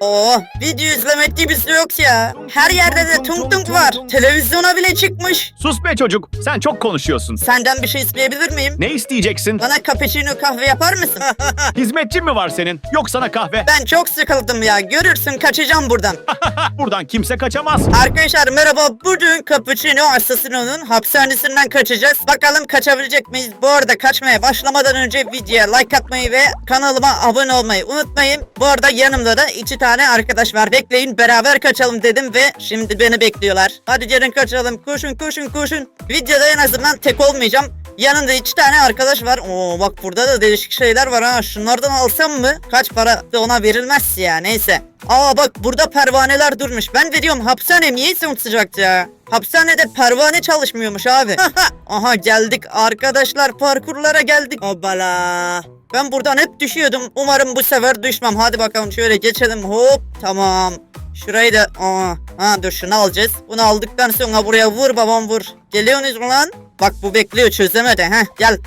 Oo, video izlemek gibisi yok ya. Her yerde de tung tung var. Televizyona bile çıkmış. Sus be çocuk. Sen çok konuşuyorsun. Senden bir şey isteyebilir miyim? Ne isteyeceksin? Bana cappuccino kahve yapar mısın? Hizmetçin mi var senin? Yok sana kahve. ben çok sıkıldım ya. Görürsün kaçacağım buradan. Buradan kimse kaçamaz. Arkadaşlar merhaba. Bugün Cappuccino Assassino'nun hapishanesinden kaçacağız. Bakalım kaçabilecek miyiz? Bu arada kaçmaya başlamadan önce videoya like atmayı ve kanalıma abone olmayı unutmayın. Bu arada yanımda da iki tane arkadaş var. Bekleyin beraber kaçalım dedim ve şimdi beni bekliyorlar. Hadi gelin kaçalım. Koşun koşun koşun. Videoda en azından tek olmayacağım. Yanında iki tane arkadaş var. Oo bak burada da değişik şeyler var ha. Şunlardan alsam mı? Kaç para da ona verilmez ya. Neyse. Aa bak burada pervaneler durmuş. Ben de diyorum hapishane niye sıcak ya? Hapishanede pervane çalışmıyormuş abi. Aha geldik arkadaşlar parkurlara geldik. Obala. Ben buradan hep düşüyordum. Umarım bu sefer düşmem. Hadi bakalım şöyle geçelim. Hop tamam. Şurayı da aa, ha dur şunu alacağız. Bunu aldıktan sonra buraya vur babam vur. Geliyorsunuz mu lan? Bak bu bekliyor çözemedi. Heh gel.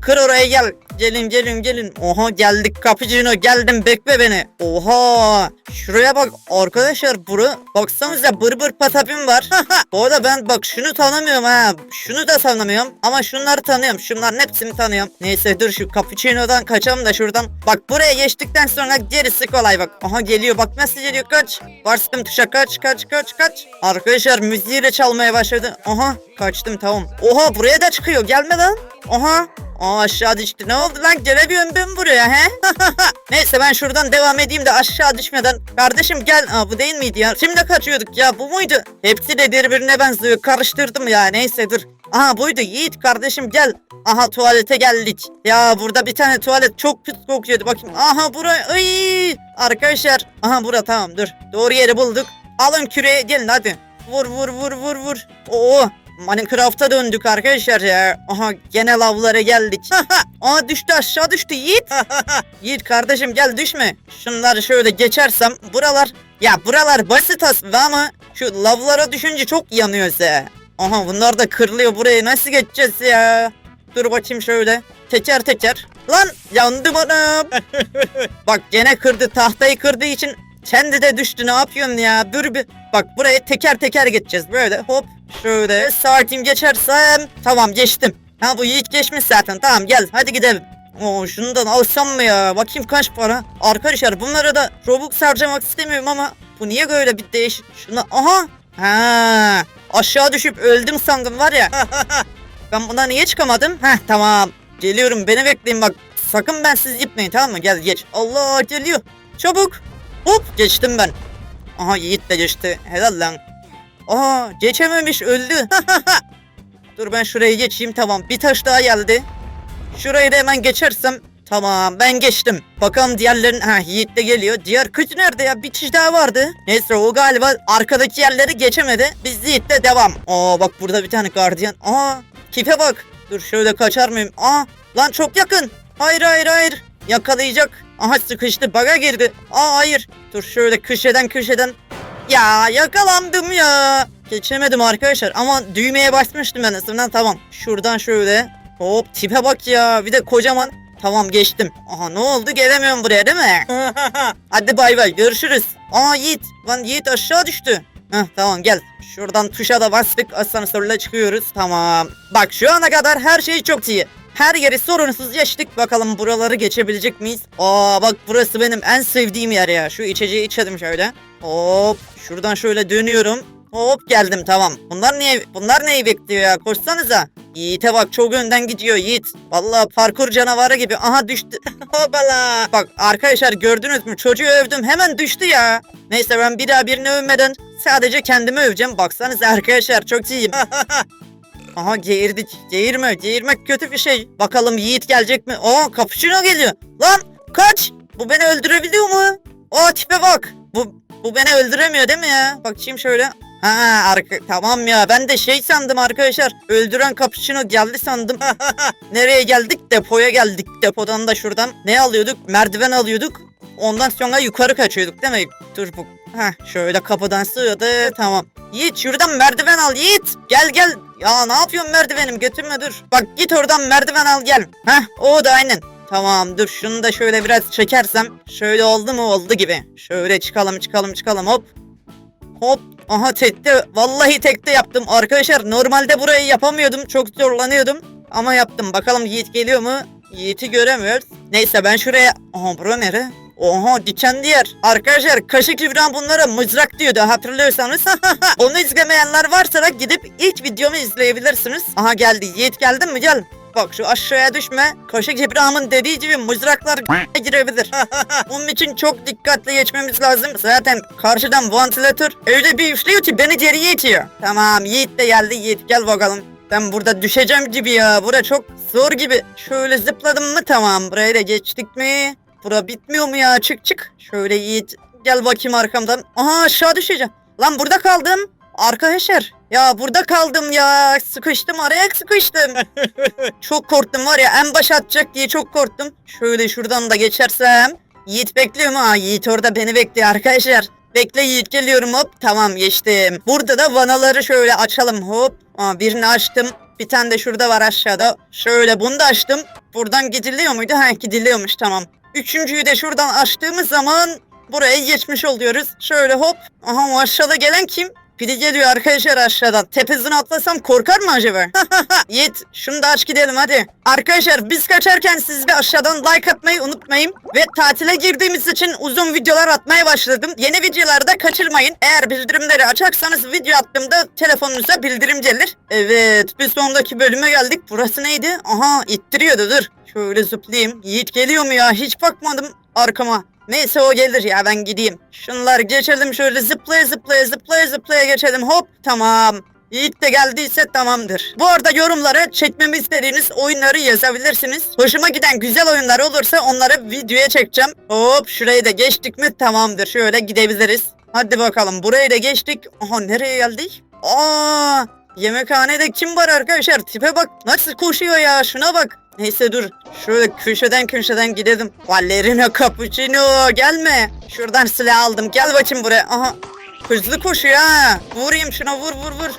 Kır oraya gel. Gelin gelin gelin. Oha geldik kapıcino geldim bekle beni. Oha. Şuraya bak arkadaşlar buru. Baksanıza bır bır patapim var. Bu arada ben bak şunu tanımıyorum ha. Şunu da tanımıyorum. Ama şunları tanıyorum. Şunların hepsini tanıyorum. Neyse dur şu cappuccino'dan kaçalım da şuradan. Bak buraya geçtikten sonra gerisi kolay bak. Aha geliyor bak nasıl geliyor kaç. Bastım tuşa kaç kaç kaç kaç. Arkadaşlar müziğiyle çalmaya başladı. Aha kaçtım tamam. Oha buraya da çıkıyor gelme lan. Oha. Aa aşağı düştü. Ne oldu lan? Gelemiyorum ben buraya he? Neyse ben şuradan devam edeyim de aşağı düşmeden. Kardeşim gel. Aa bu değil miydi ya? Şimdi kaçıyorduk ya bu muydu? Hepsi de birbirine benziyor. Karıştırdım ya. Neyse dur. Aha buydu Yiğit kardeşim gel. Aha tuvalete geldik. Ya burada bir tane tuvalet çok pis kokuyordu. Bakayım. Aha buraya. Ay! Arkadaşlar. Aha bura tamam dur. Doğru yeri bulduk. Alın küreye gelin hadi. Vur vur vur vur vur. Oo Minecraft'a döndük arkadaşlar ya. Aha gene lavlara geldik. Aa düştü aşağı düştü Yiğit. Yiğit kardeşim gel düşme. Şunları şöyle geçersem buralar ya buralar basit aslında ama şu lavlara düşünce çok yanıyorsa. Aha bunlar da kırılıyor buraya nasıl geçeceğiz ya? Dur bakayım şöyle. Teker teker. Lan yandım anam. Bak gene kırdı tahtayı kırdığı için kendi de düştü ne yapıyorsun ya? Dur bir. Bak buraya teker teker geçeceğiz böyle hop şöyle saatim geçersem tamam geçtim. Ha bu Yiğit geçmiş zaten tamam gel hadi gidelim. Oo şundan alsam mı ya? Bakayım kaç para? Arkadaşlar bunlara da Robux harcamak istemiyorum ama bu niye böyle bir değiş... Şuna... Aha! Ha, aşağı düşüp öldüm sandım var ya. ben buna niye çıkamadım? Heh tamam. Geliyorum beni bekleyin bak. Sakın ben siz gitmeyin tamam mı? Gel geç. Allah geliyor. Çabuk. Hop geçtim ben. Aha Yiğit de geçti. Helal lan. Aha geçememiş öldü. Dur ben şurayı geçeyim tamam. Bir taş daha geldi. Şurayı da hemen geçersem Tamam ben geçtim. Bakalım diğerlerin... Ha Yiğit de geliyor. Diğer kız nerede ya? Bir kişi daha vardı. Neyse o galiba arkadaki yerleri geçemedi. Biz Yiğit'le devam. Aa bak burada bir tane gardiyan. Aa tipe bak. Dur şöyle kaçar mıyım? Aa lan çok yakın. Hayır hayır hayır. Yakalayacak. Aha sıkıştı. Baga girdi. Aa hayır. Dur şöyle köşeden köşeden. Ya yakalandım ya. Geçemedim arkadaşlar ama düğmeye basmıştım en azından tamam. Şuradan şöyle. Hop tipe bak ya. Bir de kocaman. Tamam geçtim. Aha ne oldu gelemiyorum buraya değil mi? Hadi bay bay görüşürüz. Aa Yiğit. Lan Yiğit aşağı düştü. Heh, tamam gel. Şuradan tuşa da bastık asansörle çıkıyoruz. Tamam. Bak şu ana kadar her şey çok iyi. Her yeri sorunsuz geçtik. Bakalım buraları geçebilecek miyiz? Aa bak burası benim en sevdiğim yer ya. Şu içeceği içelim şöyle. Hop. Şuradan şöyle dönüyorum. Hop geldim tamam. Bunlar niye bunlar neyi bekliyor ya? Koşsanıza. Yiğit'e bak çok önden gidiyor Yiğit. Vallahi parkur canavarı gibi. Aha düştü. Hopala. Bak arkadaşlar gördünüz mü? Çocuğu övdüm hemen düştü ya. Neyse ben bir daha birini övmeden sadece kendimi öveceğim. Baksanıza arkadaşlar çok iyiyim. Aha geğirdik. Geğirme. Geğirmek kötü bir şey. Bakalım Yiğit gelecek mi? Aa kapışına geliyor. Lan kaç. Bu beni öldürebiliyor mu? Aa tipe bak. Bu, bu beni öldüremiyor değil mi ya? Bakayım şöyle. Ha arka tamam ya ben de şey sandım arkadaşlar. Öldüren kapıçino geldi sandım. Nereye geldik? Depoya geldik. Depodan da şuradan ne alıyorduk? Merdiven alıyorduk. Ondan sonra yukarı kaçıyorduk değil mi? Dur bu. Ha şöyle kapıdan sığıyordu. Tamam. Yiğit şuradan merdiven al Yiğit. Gel gel. Ya ne yapıyorsun merdivenim götürme dur. Bak git oradan merdiven al gel. Heh o da aynen. Tamam dur şunu da şöyle biraz çekersem. Şöyle oldu mu oldu gibi. Şöyle çıkalım çıkalım çıkalım hop. Hop. Aha tekte. Vallahi tekte yaptım. Arkadaşlar normalde burayı yapamıyordum. Çok zorlanıyordum. Ama yaptım. Bakalım Yiğit geliyor mu? Yiğit'i göremiyoruz. Neyse ben şuraya... Aha bura nere? Oha diken diğer. Arkadaşlar Kaşık İbrahim bunlara mızrak diyordu hatırlıyorsanız. Onu izlemeyenler varsa da gidip ilk videomu izleyebilirsiniz. Aha geldi. Yiğit geldin mi? Gel. Bak şu aşağıya düşme. Kaşık İbrahim'in dediği gibi mızraklar girebilir. Bunun için çok dikkatli geçmemiz lazım. Zaten karşıdan vantilatör öyle bir üflüyor ki beni geriye itiyor. Tamam Yiğit de geldi. Yiğit gel bakalım. Ben burada düşeceğim gibi ya. Bura çok zor gibi. Şöyle zıpladım mı tamam. Buraya da geçtik mi? Bura bitmiyor mu ya? Çık çık. Şöyle Yiğit gel bakayım arkamdan. Aha aşağı düşeceğim. Lan burada kaldım. Arkadaşlar ya burada kaldım ya. Sıkıştım araya sıkıştım. çok korktum var ya en baş atacak diye çok korktum. Şöyle şuradan da geçersem. Yiğit bekliyor mu? Ha, Yiğit orada beni bekliyor arkadaşlar. Bekle Yiğit geliyorum hop. Tamam geçtim. Burada da vanaları şöyle açalım hop. Aa, birini açtım. Bir tane de şurada var aşağıda. Şöyle bunu da açtım. Buradan gidiliyor muydu? Ha gidiliyormuş tamam. Üçüncüyü de şuradan açtığımız zaman buraya geçmiş oluyoruz. Şöyle hop. Aha o aşağıda gelen kim? Biri geliyor arkadaşlar aşağıdan. Tepesine atlasam korkar mı acaba? Yiğit şunu da aç gidelim hadi. Arkadaşlar biz kaçarken siz de aşağıdan like atmayı unutmayın. Ve tatile girdiğimiz için uzun videolar atmaya başladım. Yeni videolarda kaçırmayın. Eğer bildirimleri açarsanız video attığımda telefonunuza bildirim gelir. Evet bir sondaki bölüme geldik. Burası neydi? Aha ittiriyordu dur. Şöyle zıplayayım. Yiğit geliyor mu ya? Hiç bakmadım arkama. Neyse o gelir ya ben gideyim. Şunlar geçelim şöyle zıplaya zıplaya zıplaya zıplaya geçelim hop tamam. Yiğit de geldiyse tamamdır. Bu arada yorumlara çekmemi istediğiniz oyunları yazabilirsiniz. Hoşuma giden güzel oyunlar olursa onları videoya çekeceğim. Hop şurayı da geçtik mi tamamdır. Şöyle gidebiliriz. Hadi bakalım burayı da geçtik. Aha nereye geldik? Aa Yemekhanede kim var arkadaşlar? Tipe bak nasıl koşuyor ya şuna bak. Neyse dur. Şöyle köşeden köşeden gidelim. Ballerina cappuccino gelme. Şuradan silah aldım. Gel bakayım buraya. Aha. Hızlı koşuyor ha. Vurayım şuna vur vur vur.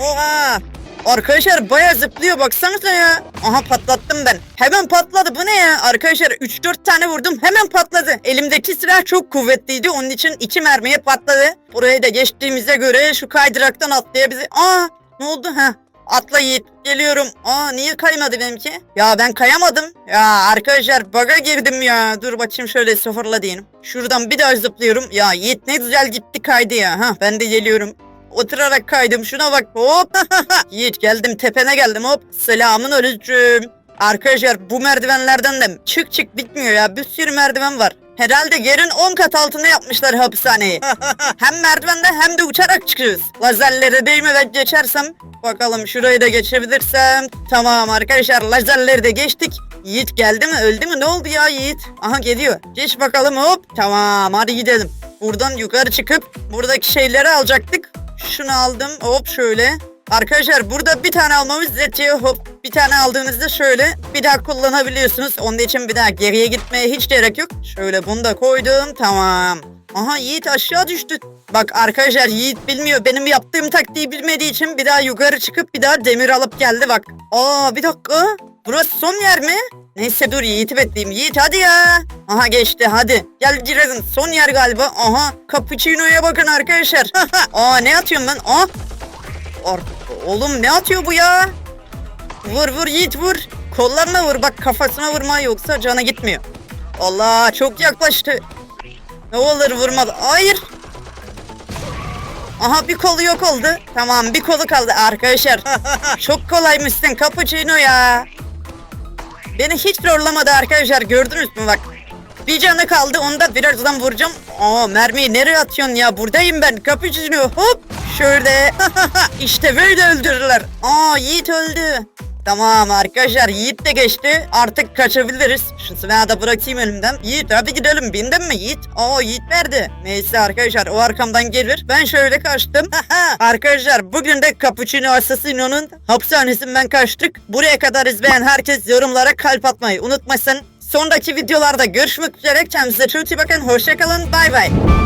Oha. Arkadaşlar baya zıplıyor baksanıza ya. Aha patlattım ben. Hemen patladı bu ne ya? Arkadaşlar 3-4 tane vurdum hemen patladı. Elimdeki silah çok kuvvetliydi onun için 2 mermiye patladı. Buraya da geçtiğimize göre şu kaydıraktan atlayabilir. Aa ne oldu ha? Atla Yiğit geliyorum. Aa niye kaymadı benimki? Ya ben kayamadım. Ya arkadaşlar baga girdim ya. Dur bakayım şöyle sıfırla diyelim. Şuradan bir daha zıplıyorum. Ya Yiğit ne güzel gitti kaydı ya. Ha ben de geliyorum. Oturarak kaydım şuna bak hop. Yiğit geldim tepene geldim hop. Selamın aleyküm. Arkadaşlar bu merdivenlerden de çık çık bitmiyor ya. Bir sürü merdiven var. Herhalde yerin 10 kat altına yapmışlar hapishaneyi. hem merdivende hem de uçarak çıkıyoruz. Lazerlere değmeden geçersem bakalım şurayı da geçebilirsem. Tamam arkadaşlar lazerleri de geçtik. Yiğit geldi mi öldü mü ne oldu ya Yiğit? Aha geliyor. Geç bakalım hop. Tamam hadi gidelim. Buradan yukarı çıkıp buradaki şeyleri alacaktık. Şunu aldım hop şöyle. Arkadaşlar burada bir tane almamız yetiyor hop. Bir tane aldığınızda şöyle bir daha kullanabiliyorsunuz. Onun için bir daha geriye gitmeye hiç gerek yok. Şöyle bunu da koydum tamam. Aha Yiğit aşağı düştü. Bak arkadaşlar Yiğit bilmiyor. Benim yaptığım taktiği bilmediği için bir daha yukarı çıkıp bir daha demir alıp geldi bak. Aa bir dakika. Burası son yer mi? Neyse dur Yiğit'i bekleyeyim. Yiğit hadi ya. Aha geçti hadi. Gel girelim. Son yer galiba. Aha cappuccino'ya bakın arkadaşlar. Aa ne atıyorum ben? Aa. Oğlum ne atıyor bu ya? Vur vur Yiğit vur. Kollarına vur bak kafasına vurma yoksa cana gitmiyor. Allah çok yaklaştı. Ne olur vurmadı. Hayır. Aha bir kolu yok oldu. Tamam bir kolu kaldı arkadaşlar. çok kolaymışsın cappuccino ya. Beni hiç zorlamadı arkadaşlar gördünüz mü bak. Bir canı kaldı onu da birazdan vuracağım. Aa mermiyi nereye atıyorsun ya buradayım ben cappuccino hop. Şöyle işte böyle öldürürler. Aa Yiğit öldü. Tamam arkadaşlar Yiğit de geçti. Artık kaçabiliriz. Şu silahı da bırakayım elimden. Yiğit hadi gidelim. Bindin mi Yiğit? Aa Yiğit verdi. Neyse arkadaşlar o arkamdan gelir. Ben şöyle kaçtım. arkadaşlar bugün de Cappuccino Assassino'nun hapishanesinden kaçtık. Buraya kadar izleyen herkes yorumlara kalp atmayı unutmasın. Sondaki videolarda görüşmek üzere. Kendinize çok iyi bakın. Hoşçakalın. Bay bay.